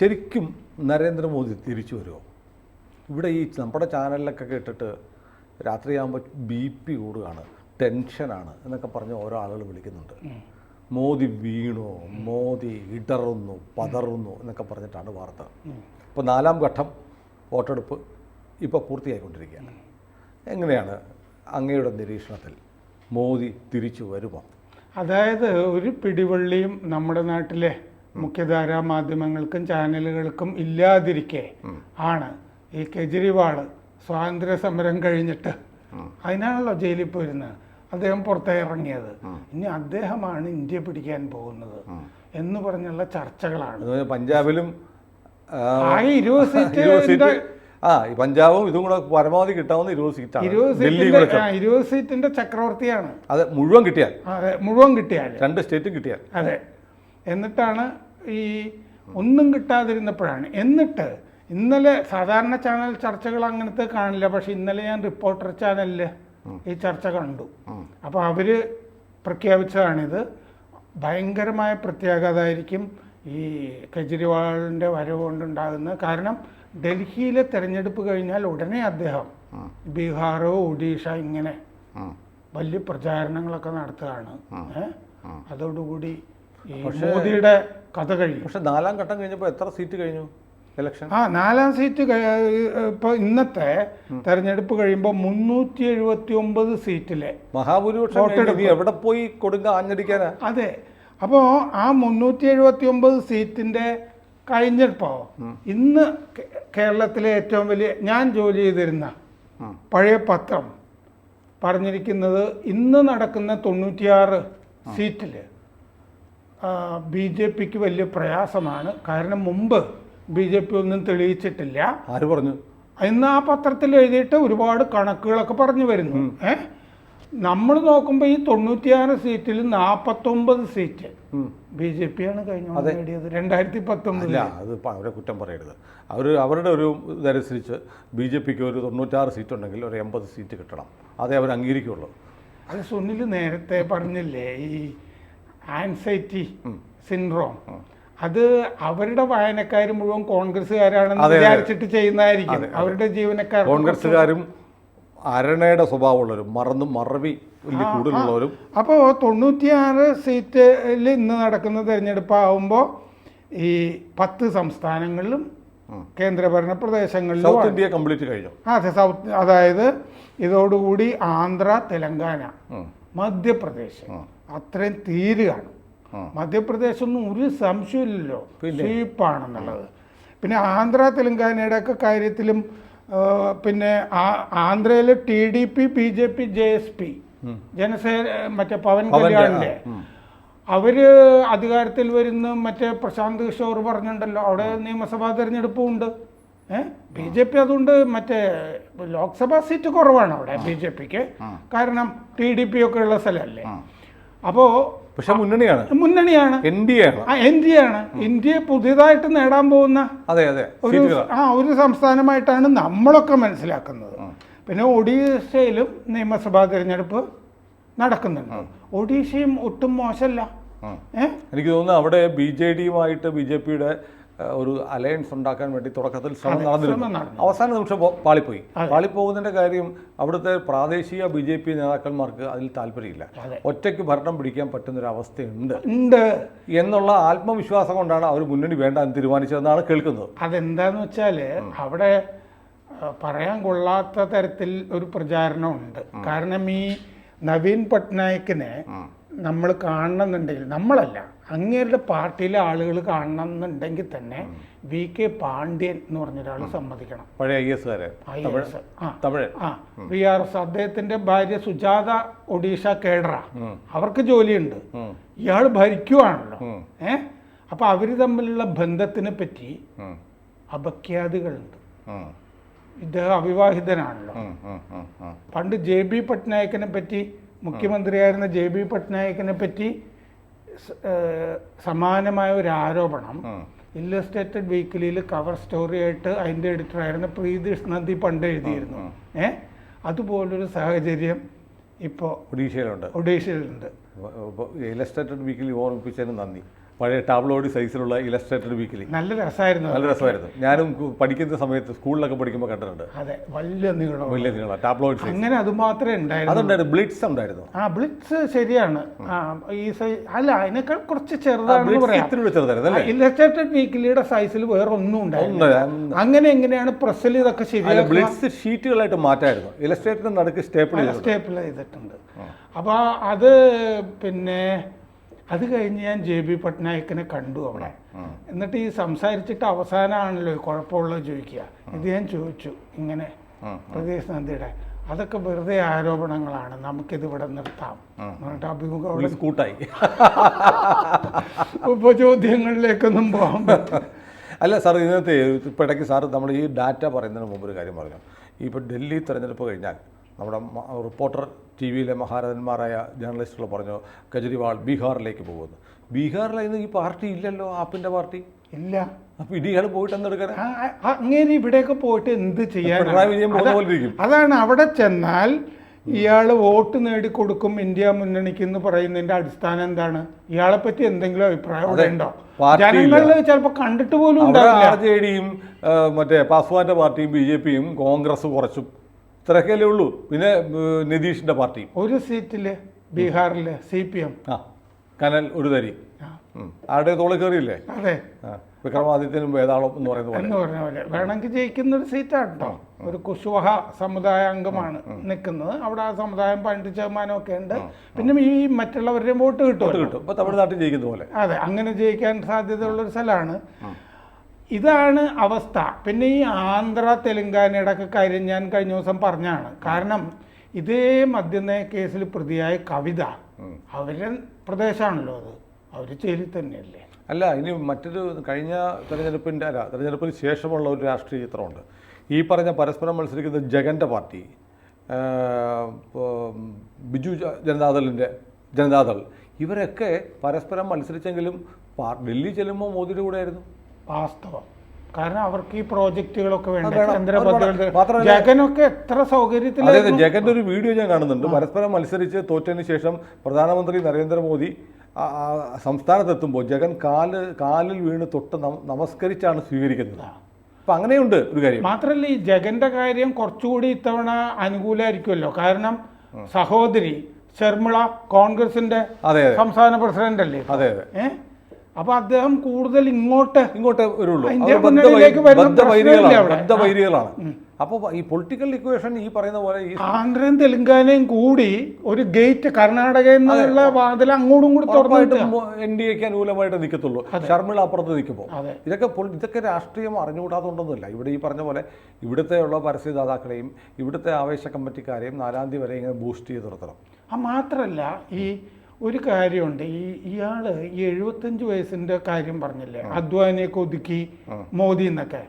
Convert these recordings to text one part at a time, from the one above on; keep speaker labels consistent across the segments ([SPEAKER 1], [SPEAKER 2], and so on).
[SPEAKER 1] ശരിക്കും നരേന്ദ്രമോദി തിരിച്ചു വരുമോ? ഇവിടെ ഈ നമ്മുടെ ചാനലിലൊക്കെ കേട്ടിട്ട് രാത്രിയാകുമ്പോൾ ബി പി കൂടുകയാണ് ടെൻഷനാണ് എന്നൊക്കെ പറഞ്ഞ് ഓരോ ആളുകൾ വിളിക്കുന്നുണ്ട്. മോദി വീണു മോദി ഇടറുന്നു പതറുന്നു എന്നൊക്കെ പറഞ്ഞിട്ടാണ് വാർത്ത. ഇപ്പോൾ നാലാം ഘട്ടം വോട്ടെടുപ്പ് ഇപ്പോൾ പൂർത്തിയായിക്കൊണ്ടിരിക്കുകയാണ്. എങ്ങനെയാണ് അങ്ങയുടെ നിരീക്ഷണത്തിൽ മോദി തിരിച്ചു വരുമോ?
[SPEAKER 2] അതായത് ഒരു പിടിവള്ളിയും നമ്മുടെ നാട്ടിലെ മുഖ്യധാരാ മാധ്യമങ്ങൾക്കും ചാനലുകൾക്കും ഇല്ലാതിരിക്കെ ആണ് ഈ കെജ്രിവാൾ സ്വാതന്ത്ര്യ സമരം കഴിഞ്ഞിട്ട് അതിനാണല്ലോ ജയിലിൽ പോയിരുന്നത് അദ്ദേഹം പുറത്തിറങ്ങിയത്. ഇനി അദ്ദേഹമാണ് ഇന്ത്യ പിടിക്കാൻ പോകുന്നത് എന്ന് പറഞ്ഞുള്ള ചർച്ചകളാണ്.
[SPEAKER 1] പഞ്ചാബിലും
[SPEAKER 2] ഇരുപത് സീറ്റ്
[SPEAKER 1] ആ പഞ്ചാബും ഇതും കൂടെ പരമാവധി കിട്ടാവുന്ന ഇരുപത് സീറ്റാണ്.
[SPEAKER 2] ഇരുപത് സീറ്റിന്റെ ചക്രവർത്തിയാണ്.
[SPEAKER 1] അത് മുഴുവൻ കിട്ടിയാൽ.
[SPEAKER 2] മുഴുവൻ കിട്ടിയാൽ.
[SPEAKER 1] രണ്ട് സ്റ്റേറ്റും കിട്ടിയാൽ.
[SPEAKER 2] അതെ. എന്നിട്ടാണ് ഈ ഒന്നും കിട്ടാതിരുന്നപ്പോഴാണ്. എന്നിട്ട് ഇന്നലെ സാധാരണ ചാനൽ ചർച്ചകൾ അങ്ങനത്തെ കാണില്ല. പക്ഷെ ഇന്നലെ ഞാൻ റിപ്പോർട്ടർ ചാനലിൽ ഈ ചർച്ച കണ്ടു. അപ്പോൾ അവർ പ്രഖ്യാപിച്ചതാണിത്. ഭയങ്കരമായ പ്രത്യാഘാതമായിരിക്കും ഈ കെജ്രിവാളിന്റെ വരവ് കൊണ്ടുണ്ടാകുന്നത്. കാരണം ഡൽഹിയിലെ തെരഞ്ഞെടുപ്പ് കഴിഞ്ഞാൽ ഉടനെ അദ്ദേഹം ബീഹാറോ ഒഡീഷ ഇങ്ങനെ വലിയ പ്രചാരണങ്ങളൊക്കെ നടത്തുകയാണ്. ഏഹ് അതോടുകൂടി മോദിയുടെ കഥ കഴിഞ്ഞു.
[SPEAKER 1] പക്ഷെ നാലാം ഘട്ടം കഴിഞ്ഞപ്പോൾ എത്ര സീറ്റ് കഴിഞ്ഞു ഇലക്ഷൻ?
[SPEAKER 2] ആ നാലാം സീറ്റ് ഇപ്പോൾ ഇന്നത്തെ തെരഞ്ഞെടുപ്പ് കഴിയുമ്പോൾ മുന്നൂറ്റി എഴുപത്തി ഒമ്പത് സീറ്റിലെ
[SPEAKER 1] മഹാഭൂരിപക്ഷം എവിടെ പോയി കൊടുങ്ക ആഞ്ഞടിക്കാനാ?
[SPEAKER 2] അതെ. അപ്പോൾ ആ മുന്നൂറ്റി എഴുപത്തി ഒമ്പത് സീറ്റിന്റെ കഴിഞ്ഞപ്പോൾ ഇന്ന് കേരളത്തിലെ ഏറ്റവും വലിയ ഞാൻ ജോലി ചെയ്തിരുന്ന പഴയ പത്രം പറഞ്ഞിരിക്കുന്നത് ഇന്ന് നടക്കുന്ന തൊണ്ണൂറ്റിയാറ് സീറ്റിൽ ബി ജെ പിക്ക് വലിയ പ്രയാസമാണ്. കാരണം മുമ്പ് ബി ജെ പി ഒന്നും തെളിയിച്ചിട്ടില്ല.
[SPEAKER 1] ആര് പറഞ്ഞു?
[SPEAKER 2] ഇന്ന് ആ പത്രത്തിൽ എഴുതിയിട്ട് ഒരുപാട് കണക്കുകളൊക്കെ പറഞ്ഞു വരുന്നു. ഏ? നമ്മൾ നോക്കുമ്പോൾ ഈ തൊണ്ണൂറ്റിയാറ് സീറ്റിൽ നാൽപ്പത്തൊമ്പത് സീറ്റ് ബി ജെ പി ആണ് കഴിഞ്ഞ നേടിയത്. രണ്ടായിരത്തി പത്തൊമ്പതിൽ
[SPEAKER 1] ഇല്ല അത് അവരെ കുറ്റം പറയരുത്. അവർ അവരുടെ ഒരു ഇതനുസരിച്ച് ബി ജെ പിക്ക് ഒരു തൊണ്ണൂറ്റാറ് സീറ്റ് ഉണ്ടെങ്കിൽ ഒരു എൺപത് സീറ്റ് കിട്ടണം. അതേ അവർ അംഗീകരിക്കുള്ളൂ
[SPEAKER 2] അത് സുനിൽ നേരത്തെ പറഞ്ഞില്ലേ ഈ ആൻസൈറ്റി സിൻഡ്രോം അത് അവരുടെ വായനക്കാർ മുഴുവൻ കോൺഗ്രസ്സുകാരാണെന്ന്. വിചാരിച്ചിട്ട് ചെയ്യുന്നതായിരിക്കും. അവരുടെ ജീവനക്കാർ
[SPEAKER 1] കോൺഗ്രസ്സുകാരും അരണയുടെ സ്വഭാവമുള്ളവരും മറന്നും മറവി കൂടുതലുള്ളവരും.
[SPEAKER 2] അപ്പോൾ തൊണ്ണൂറ്റിയാറ് സീറ്റിൽ ഇന്ന് നടക്കുന്ന തിരഞ്ഞെടുപ്പാകുമ്പോൾ ഈ പത്ത് സംസ്ഥാനങ്ങളിലും കേന്ദ്രഭരണ പ്രദേശങ്ങളിലും
[SPEAKER 1] സൗത്ത് ഇന്ത്യ കംപ്ലീറ്റ് കഴിഞ്ഞു.
[SPEAKER 2] അതെ സൗത്ത് അതായത് ഇതോടുകൂടി ആന്ധ്ര തെലങ്കാന മധ്യപ്രദേശ്. അത്രയും തീരുകയാണ് മധ്യപ്രദേശ് ഒന്നും ഒരു സംശയമില്ലല്ലോ സ്വീപ്പാണെന്നുള്ളത് പിന്നെ ആന്ധ്ര തെലങ്കാനയുടെ ഒക്കെ കാര്യത്തിലും പിന്നെ ആന്ധ്രയിലെ T D P B J P J S P Janasena മറ്റേ പവൻ കല്യാണിന്റെ അവർ അധികാരത്തിൽ വരുന്ന മറ്റേ പ്രശാന്ത് കിഷോർ പറഞ്ഞിട്ടുണ്ടല്ലോ അവിടെ നിയമസഭാ തെരഞ്ഞെടുപ്പും ഉണ്ട്. ഏഹ് ബി ജെ പി അതുകൊണ്ട് മറ്റേ ലോക്സഭാ സീറ്റ് കുറവാണ് അവിടെ ബി ജെ പിക്ക്. കാരണം ടി ഡി പി ഒക്കെ ഉള്ള സ്ഥലമല്ലേ. അപ്പോൾ
[SPEAKER 1] പക്ഷെ മുന്നണിയാണ്.
[SPEAKER 2] മുന്നണിയാണ്.
[SPEAKER 1] എൻ ഡി എ ആണ്.
[SPEAKER 2] എ ആണ്. ഇന്ത്യയെ പുതിയതായിട്ട് നേടാൻ പോകുന്ന
[SPEAKER 1] അതെ അതെ.
[SPEAKER 2] ഒരു ആ ഒരു സംസ്ഥാനമായിട്ടാണ് നമ്മളൊക്കെ മനസ്സിലാക്കുന്നത്. പിന്നെ ഒഡീഷയിലും നിയമസഭാ തിരഞ്ഞെടുപ്പ് നടക്കുന്നുണ്ട്. ഒഡീഷയും ഒട്ടും മോശമല്ല.
[SPEAKER 1] എനിക്ക് തോന്നുന്നു അവിടെ ബി ജെ ഡിയുമായിട്ട് ബി ജെ പിയുടെ ഒരു അലയൻസ് ഉണ്ടാക്കാൻ വേണ്ടി തുടക്കത്തിൽ ശ്രമം നടന്നിരുന്നു. അവസാന നിമിഷം പാളിപ്പോയി. പാളിപ്പോകുന്നതിന്റെ കാര്യം അവിടുത്തെ പ്രാദേശിക ബി ജെ പി നേതാക്കന്മാർക്ക് അതിൽ താല്പര്യമില്ല. ഒറ്റയ്ക്ക് ഭരണം പിടിക്കാൻ പറ്റുന്ന ഒരു അവസ്ഥയുണ്ട്.
[SPEAKER 2] ഉണ്ട്.
[SPEAKER 1] എന്നുള്ള ആത്മവിശ്വാസം കൊണ്ടാണ് അവർ മുന്നണി വേണ്ട എന്ന് തീരുമാനിച്ചതെന്നാണ് കേൾക്കുന്നത്.
[SPEAKER 2] അതെന്താന്ന് വെച്ചാൽ അവിടെ പറയാൻ കൊള്ളാത്ത തരത്തിൽ ഒരു പ്രചാരണമുണ്ട്. കാരണം ഈ നവീൻ പട്നായിക്കിനെ നമ്മൾ കാണണമെന്നുണ്ടെങ്കിൽ നമ്മളല്ല അങ്ങേരുടെ പാർട്ടിയിലെ ആളുകൾ കാണണമെന്നുണ്ടെങ്കിൽ തന്നെ വി കെ പാണ്ഡ്യൻ എന്ന് പറഞ്ഞൊരാൾ സമ്മതിക്കണം.
[SPEAKER 1] പഴയ ഐ
[SPEAKER 2] എസ്. ആ. V R S. അദ്ദേഹത്തിന്റെ ഭാര്യ സുജാത ഒഡീഷ കേഡറ അവർക്ക് ജോലിയുണ്ട്. ഇയാൾ ഭരിക്കുവാണല്ലോ. ഏ? അപ്പൊ അവർ തമ്മിലുള്ള ബന്ധത്തിനെ പറ്റി. അപഖ്യാതികളുണ്ട്. ഇദ്ദേഹം അവിവാഹിതനാണല്ലോ. പണ്ട് ജെ ബി പട്നായിക്കിനെ പറ്റി മുഖ്യമന്ത്രിയായിരുന്ന ജെ ബി പട്നായിക്കിനെ പറ്റി സമാനമായ ഒരു ആരോപണം. ഇല്ലസ്ട്രേറ്റഡ് വീക്കിലിയിൽ കവർ സ്റ്റോറി ആയിട്ട് അതിന്റെ എഡിറ്ററായിരുന്ന പ്രീതിഷ് നന്ദി പണ്ട് എഴുതിയിരുന്നു. ഏ? അതുപോലൊരു സാഹചര്യം ഇപ്പോൾ
[SPEAKER 1] ഒഡീഷയിലുണ്ട്.
[SPEAKER 2] ഒഡീഷയിലുണ്ട്.
[SPEAKER 1] ഇല്ലസ്ട്രേറ്റഡ് വീക്കിലി ഓർമ്മിപ്പിച്ചതിന് നന്ദി. പഴയ ടാബ്ലോയിഡ് സൈസിലുള്ള ഇലസ്ട്രേറ്റഡ് വീക്കിലി.
[SPEAKER 2] നല്ല രസമായിരുന്നു
[SPEAKER 1] നല്ല രസമായിരുന്നു. ഞാനും പഠിക്കുന്ന സമയത്ത് സ്കൂളിലൊക്കെ പഠിക്കുമ്പോൾ കണ്ടിട്ടുണ്ട്.
[SPEAKER 2] അതെ വലിയ നീളം
[SPEAKER 1] വലിയ നീള ടാബ്ലോയിഡ്
[SPEAKER 2] അങ്ങനെ അത് മാത്രമേ ഉണ്ടായിരുന്നു
[SPEAKER 1] അതുണ്ടായിരുന്നു ബ്ലിറ്റ്സ് ഉണ്ടായിരുന്നു.
[SPEAKER 2] ആ ബ്ലിറ്റ്സ് ശരിയാണ്. ഈ അല്ല അതിനേക്കാൾ കുറച്ച് ചെറുതാണെന്ന് പറയാം.
[SPEAKER 1] അല്ലേ?
[SPEAKER 2] ഇല്ലസ്ട്രേറ്റഡ് വീക്കിലിയുടെ സൈസിൽ വേറെ ഒന്നും ഉണ്ടായിരുന്നു അങ്ങനെ എങ്ങനെയാണ് പ്രസ്സിൽ ഇതൊക്കെ ശരിയാണ്
[SPEAKER 1] ബ്ലിറ്റ്സ് ഷീറ്റുകളായിട്ട് മാറ്റായിരുന്നു. ഇലസ്ട്രേറ്റഡ് നടുക്ക് സ്റ്റേപ്പിൾ
[SPEAKER 2] സ്റ്റേപ്പിൾ ചെയ്തിട്ടുണ്ട്. അപ്പോൾ അത് പിന്നെ അത് കഴിഞ്ഞ് ഞാൻ ജെ ബി പട്നായിക്കിനെ കണ്ടു അവിടെ. എന്നിട്ട് ഈ സംസാരിച്ചിട്ട് അവസാനമാണല്ലോ ഈ കുഴപ്പമുള്ളത് ചോദിക്കുക. ഇത് ഞാൻ ചോദിച്ചു ഇങ്ങനെ പ്രദേശ് നന്ദിയുടെ അതൊക്കെ വെറുതെ ആരോപണങ്ങളാണ് നമുക്കിത് ഇവിടെ നിർത്താം. എന്നിട്ട് അഭിമുഖം അവിടെ
[SPEAKER 1] സ്കൂട്ടായി.
[SPEAKER 2] ഉപചോദ്യങ്ങളിലേക്കൊന്നും പോകാൻ പറ്റും
[SPEAKER 1] അല്ല സാർ ഇന്നത്തെ ഇപ്പം ഇടയ്ക്ക് സാർ നമ്മൾ ഈ ഡാറ്റ പറയുന്നതിന് മുമ്പ് ഒരു കാര്യം പറഞ്ഞു. ഇപ്പോൾ ഡൽഹി തെരഞ്ഞെടുപ്പ് കഴിഞ്ഞാൽ നമ്മുടെ റിപ്പോർട്ടർ ടി വിയിലെ മഹാരഥന്മാരായ ജേർണലിസ്റ്റുകൾ പറഞ്ഞു കെജ്രിവാൾ ബീഹാറിലേക്ക് പോകുന്നു. ബീഹാറിലായിരുന്നു ഈ പാർട്ടി ഇല്ലല്ലോ ആപ്പിന്റെ പാർട്ടി?
[SPEAKER 2] ഇല്ല.
[SPEAKER 1] അപ്പോൾ ഇടിയാൾ പോയിട്ട് എന്തെടുക്കാൻ
[SPEAKER 2] അങ്ങനെ ഇവിടെയൊക്കെ പോയിട്ട് എന്ത്
[SPEAKER 1] ചെയ്യാൻ
[SPEAKER 2] അതാണ് അവിടെ ചെന്നാൽ ഇയാൾ വോട്ട് നേടിക്കൊടുക്കും ഇന്ത്യ മുന്നണിക്ക് എന്ന് പറയുന്നതിന്റെ അടിസ്ഥാനം എന്താണ്? ഇയാളെ പറ്റി എന്തെങ്കിലും അഭിപ്രായം അവിടെ ഉണ്ടോ. ജനങ്ങളിൽ ചിലപ്പോൾ കണ്ടിട്ട് പോലും
[SPEAKER 1] ആർ ജെ ഡിയും മറ്റേ പാസ്വാന്റെ പാർട്ടിയും ബി ജെ പിയും കോൺഗ്രസ് കുറച്ചും ഇത്രയൊക്കെയല്ലേ ഉള്ളൂ. പിന്നെ നിതീഷിന്റെ പാർട്ടി.
[SPEAKER 2] ഒരു സീറ്റിൽ ബീഹാറിൽ സി പി എം.
[SPEAKER 1] ആ കനൽ ഒരു തരി. ആടെ ആരുടെ തോളിൽ കയറിയില്ലേ?
[SPEAKER 2] അതെ.
[SPEAKER 1] വിക്രമാദിത്യനും വേതാളം എന്ന് പറയുന്ന പോലെ.
[SPEAKER 2] പറഞ്ഞ പോലെ. വേണമെങ്കിൽ ജയിക്കുന്ന ഒരു സീറ്റാണ് കേട്ടോ ഒരു കുശ്വഹ സമുദായ അംഗമാണ് നിൽക്കുന്നത്. അവിടെ ആ സമുദായം പതിനെട്ട് ശതമാനം ഒക്കെ ഉണ്ട്. പിന്നെ ഈ മറ്റുള്ളവരുടെയും വോട്ട് കിട്ടും
[SPEAKER 1] കിട്ടും. ഇപ്പൊ തമിഴ്നാട്ടിൽ ജയിക്കുന്ന പോലെ.
[SPEAKER 2] അതെ അങ്ങനെ ജയിക്കാൻ സാധ്യതയുള്ള ഒരു സ്ഥലമാണ്. ഇതാണ് അവസ്ഥ. പിന്നെ ഈ ആന്ധ്ര തെലുങ്കാനയുടെ ഒക്കെ കാര്യം ഞാൻ കഴിഞ്ഞ ദിവസം പറഞ്ഞാണ്. കാരണം ഇതേ മദ്യനയ കേസിൽ പ്രതിയായ കവിത അവരുടെ പ്രദേശമാണല്ലോ അത്. അവർ ജയിലിൽ തന്നെയല്ലേ?
[SPEAKER 1] അല്ല ഇനി മറ്റൊരു കഴിഞ്ഞ തെരഞ്ഞെടുപ്പിന്റെ അല്ല തെരഞ്ഞെടുപ്പിന് ശേഷമുള്ള ഒരു രാഷ്ട്രീയ ചിത്രമുണ്ട്. ഈ പറഞ്ഞ പരസ്പരം മത്സരിക്കുന്ന ജഗന്റെ പാർട്ടി ബിജു ജനതാദളിന്റെ ജനതാദൾ ഇവരൊക്കെ പരസ്പരം മത്സരിച്ചെങ്കിലും ഡൽഹി ചെല്ലുമ്പോൾ മോദിയുടെ കൂടെ ആയിരുന്നു
[SPEAKER 2] വാസ്തവം. കാരണം അവർക്ക് ഈ പ്രോജക്റ്റുകളൊക്കെ വേണ്ട. ജഗനൊക്കെ എത്ര സൗകര്യത്തിൽ
[SPEAKER 1] ജഗന്റെ ഒരു വീഡിയോ ഞാൻ കാണുന്നുണ്ട്. പരസ്പരം മത്സരിച്ച് തോറ്റതിന് ശേഷം പ്രധാനമന്ത്രി നരേന്ദ്രമോദി സംസ്ഥാനത്തെത്തുമ്പോൾ ജഗൻ കാൽ കാലിൽ വീണ് തൊട്ട് നമസ്കരിച്ചാണ് സ്വീകരിക്കുന്നത്. അപ്പം അങ്ങനെയുണ്ട് ഒരു കാര്യം.
[SPEAKER 2] മാത്രല്ല ഈ ജഗന്റെ കാര്യം കുറച്ചുകൂടി ഇത്തവണ അനുകൂലമായിരിക്കുമല്ലോ കാരണം സഹോദരി ശർമിള കോൺഗ്രസിന്റെ സംസ്ഥാന പ്രസിഡന്റ് അല്ലേ
[SPEAKER 1] അതെ. അതെ
[SPEAKER 2] അപ്പൊ അദ്ദേഹം കൂടുതൽ ഇങ്ങോട്ട്
[SPEAKER 1] ഇങ്ങോട്ട് വരുള്ളൂ.
[SPEAKER 2] ഇന്ത്യ
[SPEAKER 1] അവർ ബദ്ധ
[SPEAKER 2] മുന്നണിയിലേക്ക്
[SPEAKER 1] വൈ-
[SPEAKER 2] വരുന്ന
[SPEAKER 1] ബദ്ധ വൈരികളാണ്
[SPEAKER 2] പ്രശ്നമില്ല
[SPEAKER 1] വൈരികളാണ്. അപ്പോൾ ഈ പൊളിറ്റിക്കൽ ഇക്വേഷൻ ഈ പറയുന്ന പോലെ ഈ
[SPEAKER 2] ആന്ധ്രയും തെലുങ്കാനയും കൂടി ഒരു ഗേറ്റ് കർണാടകയിൽ നിന്നുള്ള വാതിൽ അങ്ങോട്ടും കൂടി തുറന്നിട്ട്
[SPEAKER 1] ഉറപ്പായിട്ടും എൻ ഡി എക്ക് അനുകൂലമായിട്ട് നിൽക്കത്തുള്ളൂ. ഷർമിള അപ്പുറത്ത് നിൽക്കുമ്പോൾ. ഇതൊക്കെ ഇതൊക്കെ രാഷ്ട്രീയം അറിഞ്ഞുകൂടാത്തതുകൊണ്ടൊന്നുമില്ല. ഇവിടെ ഈ പറഞ്ഞ പോലെ ഇവിടുത്തെ ഉള്ള പരസ്യദാതാക്കളെയും ഇവിടുത്തെ ആവേശ കമ്മിറ്റിക്കാരെയും നാലാം തീയതി വരെ ഇങ്ങനെ ബൂസ്റ്റ് ചെയ്ത് നിർത്തണം.
[SPEAKER 2] ആ മാത്രമല്ല ഈ ഒരു കാര്യമുണ്ട്. ഈ ഇയാൾ ഈ എഴുപത്തഞ്ച് വയസ്സിന്റെ കാര്യം പറഞ്ഞില്ലേ? അദ്വാനിയെ ഒതുക്കി മോദി എന്നൊക്കെ.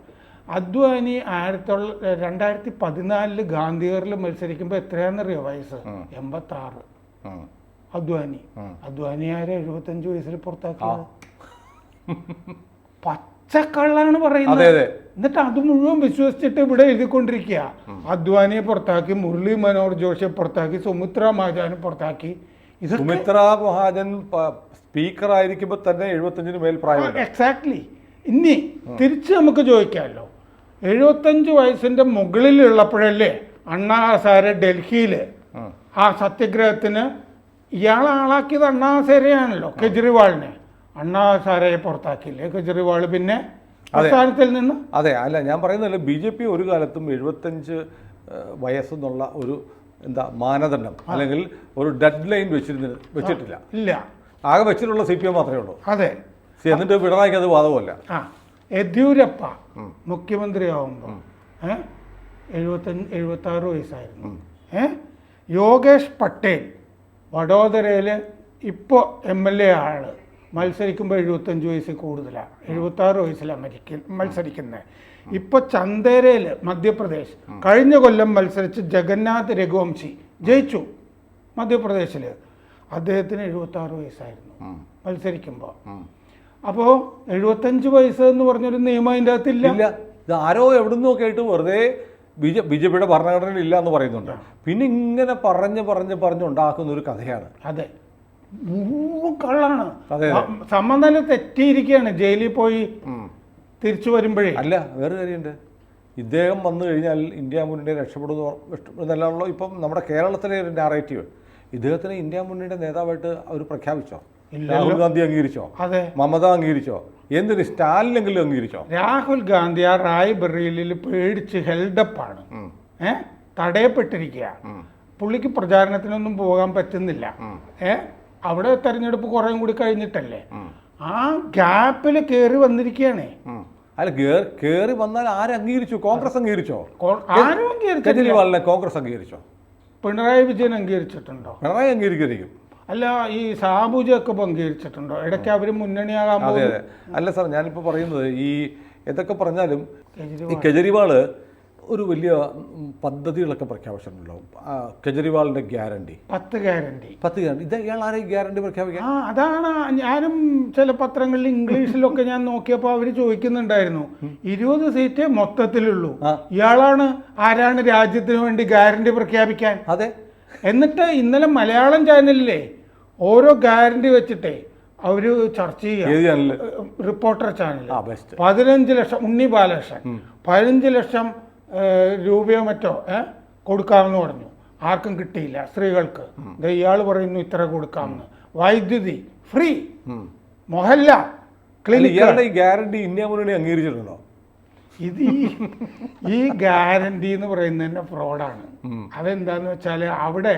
[SPEAKER 2] അദ്വാനി ആയിരത്തി തൊള്ള രണ്ടായിരത്തി പതിനാലിൽ ഗാന്ധിഗറിൽ മത്സരിക്കുമ്പോൾ എത്രയാണെന്നറിയോ വയസ്സ്? എൺപത്തി ആറ് അദ്വാനി. അദ്വാനി ആരെ എഴുപത്തഞ്ച് വയസ്സിൽ പുറത്താക്കിയത്? പച്ചക്കള്ളാണ് പറയുന്നത്. എന്നിട്ട് അത് മുഴുവൻ വിശ്വസിച്ചിട്ട് ഇവിടെ എഴുതിക്കൊണ്ടിരിക്കുക. അദ്വാനിയെ പുറത്താക്കി മുരളി മനോഹർ ജോഷിയെ പുറത്താക്കി സുമിത്ര മഹാജാനെ പുറത്താക്കി.
[SPEAKER 1] സുമിത്ര മഹാജൻ സ്പീക്കർ ആയിരിക്കുമ്പോൾ തന്നെ എഴുപത്തഞ്ചിന് മേൽ പ്രായം
[SPEAKER 2] എക്സാക്ട്ലി ഇനി തിരിച്ച് നമുക്ക് ചോദിക്കാമല്ലോ. എഴുപത്തഞ്ച് വയസ്സിന്റെ മുകളിലുള്ളപ്പോഴല്ലേ ഉള്ളപ്പോഴല്ലേ ഹസാരെ ഡൽഹിയിൽ ആ സത്യഗ്രഹത്തിന് ഇയാളെ ആളാക്കിയത് അണ്ണാസാരയാണല്ലോ കെജ്രിവാളിനെ. അണ്ണാസാരയെ പുറത്താക്കിയില്ലേ കെജ്രിവാൾ പിന്നെ സ്ഥാനത്തിൽ നിന്ന്?
[SPEAKER 1] അതെ അല്ല ഞാൻ പറയുന്നില്ല ബി ജെ പി ഒരു കാലത്തും എഴുപത്തഞ്ച് വയസ്സെന്നുള്ള ഒരു എന്താ മാനദണ്ഡം. അല്ലെങ്കിൽ ഒരു ഡെഡ് ലൈൻ വെച്ചിരുന്ന വെച്ചിട്ടില്ല.
[SPEAKER 2] ഇല്ല.
[SPEAKER 1] ആകെ വെച്ചിട്ടുള്ള സി പി എം മാത്രമേ ഉള്ളൂ.
[SPEAKER 2] അതെ.
[SPEAKER 1] സി, എന്നിട്ട് പിണറായിക്ക് അത് വാദവുമല്ല.
[SPEAKER 2] ആ. യെദ്യൂരപ്പ മുഖ്യമന്ത്രിയാവുമ്പോൾ എഴുപത്തഞ്ച് എഴുപത്തി ആറ് വയസ്സായിരുന്നു. ഏ യോഗേഷ് പട്ടേൽ വഡോദരയിൽ ഇപ്പോൾ എം എൽ എ ആൾ. മത്സരിക്കുമ്പോൾ എഴുപത്തഞ്ച് വയസ്സിൽ കൂടുതലാണ് എഴുപത്തി ആറ് വയസ്സിലാണ് മരിക്ക മത്സരിക്കുന്നത് ഇപ്പൊ ചന്ദേരയിൽ മധ്യപ്രദേശ് കഴിഞ്ഞ കൊല്ലം മത്സരിച്ച് ജഗന്നാഥ് രഘുവംശി ജയിച്ചു മധ്യപ്രദേശിൽ അദ്ദേഹത്തിന് എഴുപത്തി ആറ് വയസ്സായിരുന്നു മത്സരിക്കുമ്പോൾ അപ്പോൾ എഴുപത്തഞ്ച് വയസ്സ് എന്ന് പറഞ്ഞൊരു നിയമം അതിന്റെ അകത്തില്ല.
[SPEAKER 1] ഇല്ല. ഇത് ആരോ എവിടുന്നോ ആയിട്ട് വെറുതെ ബി ജെ ബി ജെ പിയുടെ ഭരണഘടനയിൽ ഇല്ല എന്ന് പറയുന്നുണ്ട് പിന്നെ ഇങ്ങനെ പറഞ്ഞ് പറഞ്ഞ് പറഞ്ഞ് ഉണ്ടാക്കുന്ന ഒരു കഥയാണ്.
[SPEAKER 2] അതെ. കള്ളാണ് സമനില തെറ്റിയിരിക്കുകയാണ്. ജയിലിൽ പോയി തിരിച്ചു വരുമ്പോഴേ.
[SPEAKER 1] അല്ല വേറെ കാര്യമുണ്ട്. ഇദ്ദേഹം വന്നു കഴിഞ്ഞാൽ ഇന്ത്യ മുന്നണി രക്ഷപ്പെടുന്നു എന്നല്ലാണല്ലോ ഇപ്പം നമ്മുടെ കേരളത്തിലെ ഒരു നാറേറ്റീവ് ഇദ്ദേഹത്തിന് ഇന്ത്യ മുന്നണിയുടെ നേതാവായിട്ട് അവർ പ്രഖ്യാപിച്ചോ? രാഹുൽ ഗാന്ധി അംഗീകരിച്ചോ?
[SPEAKER 2] അതെ.
[SPEAKER 1] മമത അംഗീകരിച്ചോ? എന്തിന് സ്റ്റാലിനെങ്കിലും അംഗീകരിച്ചോ?
[SPEAKER 2] രാഹുൽ ഗാന്ധി ആ റായ് ബറേലിയിൽ പേടിച്ച് ഹെൽഡപ്പാണ് ഏഹ് തടയപ്പെട്ടിരിക്കുക പുള്ളിക്ക് പ്രചാരണത്തിനൊന്നും പോകാൻ പറ്റുന്നില്ല. ഏ? അവിടെ തെരഞ്ഞെടുപ്പ് കുറേ കൂടി കഴിഞ്ഞിട്ടല്ലേ? ആ ഗ്യാപ്പിൽ കയറി വന്നിരിക്കുകയാണ്
[SPEAKER 1] അല്ല കയറി കേറി വന്നാൽ ആര് അംഗീകരിച്ചു? കോൺഗ്രസ് അംഗീകരിച്ചോ?
[SPEAKER 2] ആരും അംഗീകരിച്ചില്ല
[SPEAKER 1] കോൺഗ്രസ് അംഗീകരിച്ചോ?
[SPEAKER 2] പിണറായി വിജയൻ അംഗീകരിച്ചിട്ടുണ്ടോ?
[SPEAKER 1] പിണറായി അംഗീകരിക്കും
[SPEAKER 2] അല്ല ഈ സാബു ജേക്കബ് അംഗീകരിച്ചിട്ടുണ്ടോ? ഇടയ്ക്ക് അവർ മുന്നണിയാകാൻ
[SPEAKER 1] അതെ അതെ. അല്ല സാർ ഞാനിപ്പോൾ പറയുന്നത് ഈ എന്തൊക്കെ പറഞ്ഞാലും ഈ കെജ്രിവാൾ ഒരു വലിയ പദ്ധതികളൊക്കെ പ്രഖ്യാപിച്ചിട്ടുണ്ടല്ലോ. കെജ്രിവാളിന്റെ ഗ്യാരണ്ടി.
[SPEAKER 2] പത്ത് ഗ്യാരണ്ടി.
[SPEAKER 1] പത്ത് ഗ്യാരണ്ടി. ഇത് ഇയാൾ ആരെയും ഗ്യാരണ്ടി പ്രഖ്യാപിക്കാൻ?
[SPEAKER 2] ആ അതാണ് ഞാനും ചില പത്രങ്ങളിൽ ഇംഗ്ലീഷിലൊക്കെ ഞാൻ നോക്കിയപ്പോൾ അവർ ചോദിക്കുന്നുണ്ടായിരുന്നു. ഇരുപത് സീറ്റ് മൊത്തത്തിലുള്ളൂ. ഇയാളാണ് ആരാണ് രാജ്യത്തിന് വേണ്ടി ഗ്യാരണ്ടി പ്രഖ്യാപിക്കാൻ?
[SPEAKER 1] അതെ.
[SPEAKER 2] എന്നിട്ട് ഇന്നലെ മലയാളം ചാനലിലെ ഓരോ ഗ്യാരണ്ടി വെച്ചിട്ടേ അവർ ചർച്ച ചെയ്യുക. റിപ്പോർട്ടർ ചാനൽ പതിനഞ്ച് ലക്ഷം ഉണ്ണി ബാലകൃഷ്ണൻ. പതിനഞ്ച് ലക്ഷം രൂപയോ മറ്റോ ഏഹ്, കൊടുക്കാമെന്ന് പറഞ്ഞു. ആർക്കും കിട്ടിയില്ല സ്ത്രീകൾക്ക്. ഇയാൾ പറയുന്നു ഇത്ര കൊടുക്കാമെന്ന്. വൈദ്യുതി ഫ്രീ. മൊഹല്ല
[SPEAKER 1] ഇയാളുടെ ഈ ഗ്യാരണ്ടി ഇന്ത്യ മുന്നണി അംഗീകരിച്ചിട്ടുണ്ടോ?
[SPEAKER 2] ഇത് ഈ ഈ ഗ്യാരണ്ടി എന്ന് പറയുന്നത് തന്നെ ഫ്രോഡാണ് അതെന്താന്ന് വെച്ചാൽ അവിടെ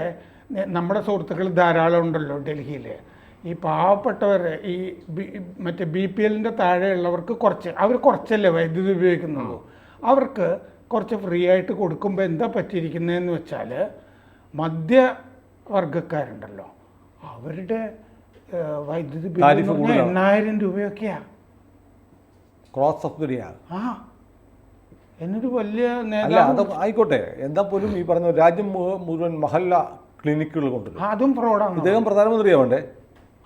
[SPEAKER 2] നമ്മുടെ സുഹൃത്തുക്കൾ ധാരാളം ഉണ്ടല്ലോ ഡൽഹിയിൽ ഈ പാവപ്പെട്ടവർ ഈ മറ്റേ ബി പി എല്ലിന്റെ താഴെയുള്ളവർക്ക് കുറച്ച് അവർ കുറച്ചല്ലേ വൈദ്യുതി ഉപയോഗിക്കുന്നുള്ളൂ. അവർക്ക് കുറച്ച് ഫ്രീ ആയിട്ട് കൊടുക്കുമ്പോൾ എന്താ പറ്റിയിരിക്കുന്നതെന്ന് വെച്ചാൽ മധ്യവർഗക്കാരുണ്ടല്ലോ അവരുടെ വൈദ്യുതി ബില്ല്. എണ്ണായിരം രൂപയൊക്കെയാണ്
[SPEAKER 1] ക്രോസ് സബ്സിഡിയാണ്
[SPEAKER 2] ആ. എന്നൊരു വലിയ
[SPEAKER 1] അല്ല അത് ആയിക്കോട്ടെ. എന്താ പോലും ഈ പറഞ്ഞ രാജ്യം മുഴു- മുഴുവൻ മഹല്ല ക്ലിനിക്കുകൾ കൊണ്ടുവരും
[SPEAKER 2] അതും ഫ്രോഡാണ്
[SPEAKER 1] ഇദ്ദേഹം പ്രധാനമന്ത്രിയാവണ്ടേ
[SPEAKER 2] അതെ.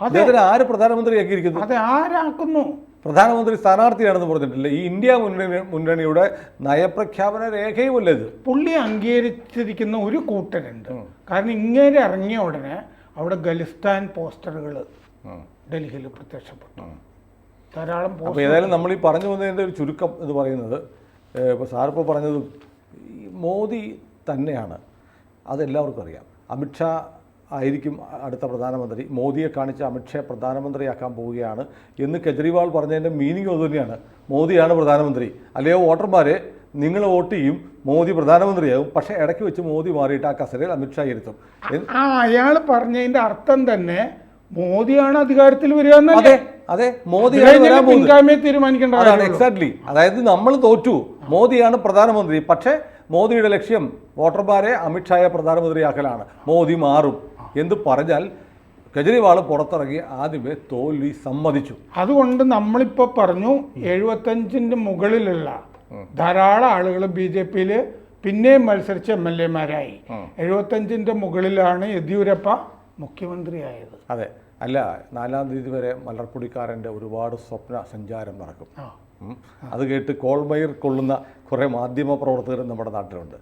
[SPEAKER 1] ഇദ്ദേഹത്തിന് ആര് പ്രധാനമന്ത്രിയാക്കിയിരിക്കുന്നു?
[SPEAKER 2] അതെ ആരാക്കുന്നു?
[SPEAKER 1] പ്രധാനമന്ത്രി സ്ഥാനാർത്ഥിയാണെന്ന് പറഞ്ഞിട്ടില്ല. ഈ ഇന്ത്യ മുന്നണി മുന്നണിയുടെ നയപ്രഖ്യാപന രേഖയുമല്ല ഇത്.
[SPEAKER 2] പുള്ളി അംഗീകരിച്ചിരിക്കുന്ന ഒരു കൂട്ടരുണ്ട്. കാരണം ഇങ്ങനെ ഇറങ്ങിയ ഉടനെ അവിടെ ഖലിസ്ഥാൻ പോസ്റ്ററുകൾ ഡൽഹിയിൽ പ്രത്യക്ഷപ്പെട്ടു. ധാരാളം
[SPEAKER 1] അപ്പോൾ ഏതായാലും നമ്മൾ ഈ പറഞ്ഞു വന്നതിന്റെ ഒരു ചുരുക്കം എന്ന് പറയുന്നത് ഇപ്പോൾ സാറിപ്പോൾ പറഞ്ഞതും മോദി തന്നെയാണ്. അതെല്ലാവർക്കും അറിയാം. അമിത്ഷാ ആയിരിക്കും അടുത്ത പ്രധാനമന്ത്രി. മോദിയെ കാണിച്ച് അമിത്ഷാ പ്രധാനമന്ത്രിയാക്കാൻ പോവുകയാണ്. എന്ന് കെജ്രിവാൾ പറഞ്ഞതിന്റെ മീനിങ് അത് തന്നെയാണ്. മോദിയാണ് പ്രധാനമന്ത്രി. അല്ലയോ വോട്ടർമാരെ നിങ്ങൾ വോട്ട് ചെയ്യും മോദി പ്രധാനമന്ത്രിയാകും. പക്ഷെ ഇടയ്ക്ക് വെച്ച് മോദി മാറിയിട്ട് ആ കസരയിൽ അമിത്ഷാ ഇരുത്തും.
[SPEAKER 2] ആ അയാൾ പറഞ്ഞതിന്റെ അർത്ഥം തന്നെ മോദിയാണ് അധികാരത്തിൽ വരിക
[SPEAKER 1] അതെ അതെ മോദിയാണ് വരാൻ പോകുന്നത്.
[SPEAKER 2] പിൻഗാമിയെ തീരുമാനിക്കേണ്ട
[SPEAKER 1] എക്സാക്ട്ലി അതായത് നമ്മൾ തോറ്റു. മോദിയാണ് പ്രധാനമന്ത്രി. പക്ഷേ മോദിയുടെ ലക്ഷ്യം വോട്ടർമാരെ അമിത്ഷായെ പ്രധാനമന്ത്രിയാക്കലാണ്. മോദി മാറും. എന്ന് പറഞ്ഞാൽ കെജ്രിവാൾ പുറത്തിറങ്ങി ആദ്യമേ തോൽവി സമ്മതിച്ചു.
[SPEAKER 2] അതുകൊണ്ട് നമ്മളിപ്പോൾ പറഞ്ഞു എഴുപത്തഞ്ചിന്റെ മുകളിലുള്ള ധാരാളം ആളുകൾ ബി ജെ പിയിൽ പിന്നെയും മത്സരിച്ച എം എൽ എമാരായി. എഴുപത്തഞ്ചിന്റെ മുകളിലാണ് യെദ്യൂരപ്പ മുഖ്യമന്ത്രിയായത്.
[SPEAKER 1] അതെ. അല്ല നാലാം തീയതി വരെ മലർപ്പൊടിക്കാരന്റെ ഒരുപാട് സ്വപ്ന സഞ്ചാരം നടക്കും. അത് കേട്ട് കോൾമയിർ കൊള്ളുന്ന കുറേ മാധ്യമ പ്രവർത്തകർ നമ്മുടെ നാട്ടിലുണ്ട്.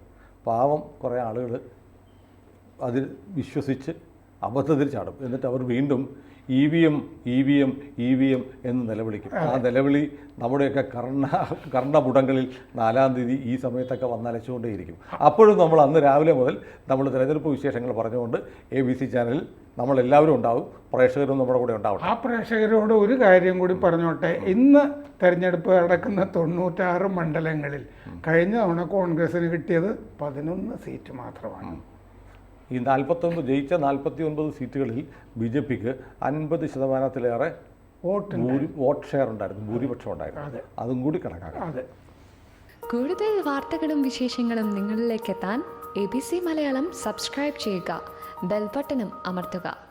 [SPEAKER 1] പാവം കുറേ ആളുകൾ അതിൽ വിശ്വസിച്ച് അബദ്ധത്തിൽ ചാടും. എന്നിട്ട് അവർ വീണ്ടും E V M E V M E V M എന്ന് നിലവിളിക്കും. ആ നിലവിളി നമ്മുടെയൊക്കെ കർണ കർണപുടങ്ങളിൽ നാലാം തീയതി ഈ സമയത്തൊക്കെ വന്നലച്ചുകൊണ്ടേയിരിക്കും അപ്പോഴും നമ്മൾ അന്ന് രാവിലെ മുതൽ നമ്മൾ തിരഞ്ഞെടുപ്പ് വിശേഷങ്ങൾ പറഞ്ഞുകൊണ്ട് എ ബി സി ചാനലിൽ നമ്മളെല്ലാവരും ഉണ്ടാവും. പ്രേക്ഷകരും നമ്മുടെ കൂടെ ഉണ്ടാവും
[SPEAKER 2] ആ പ്രേക്ഷകരോട് ഒരു കാര്യം കൂടി പറഞ്ഞോട്ടെ. ഇന്ന് തെരഞ്ഞെടുപ്പ് നടക്കുന്ന തൊണ്ണൂറ്റാറ് മണ്ഡലങ്ങളിൽ കഴിഞ്ഞ തവണ കോൺഗ്രസിന് കിട്ടിയത് പതിനൊന്ന് സീറ്റ് മാത്രമാണ്.
[SPEAKER 1] ഈ നാൽപ്പത്തൊമ്പത് ജയിച്ച നാൽപ്പത്തി ഒൻപത് സീറ്റുകളിൽ ബി ജെ പിക്ക് അൻപത് ശതമാനത്തിലേറെ
[SPEAKER 2] വോട്ട്
[SPEAKER 1] വോട്ട് ഷെയർ ഉണ്ടായിരുന്നു ഭൂരിപക്ഷം
[SPEAKER 2] അതെ.
[SPEAKER 1] ഉണ്ടായിരുന്നു. അതും. കൂടി കണക്കാക്കാം.
[SPEAKER 3] കൂടുതൽ വാർത്തകളും വിശേഷങ്ങളും നിങ്ങളിലേക്ക് എത്താൻ A B C Malayalam subscribe ചെയ്യുക. ബെൽബട്ടനും അമർത്തുക.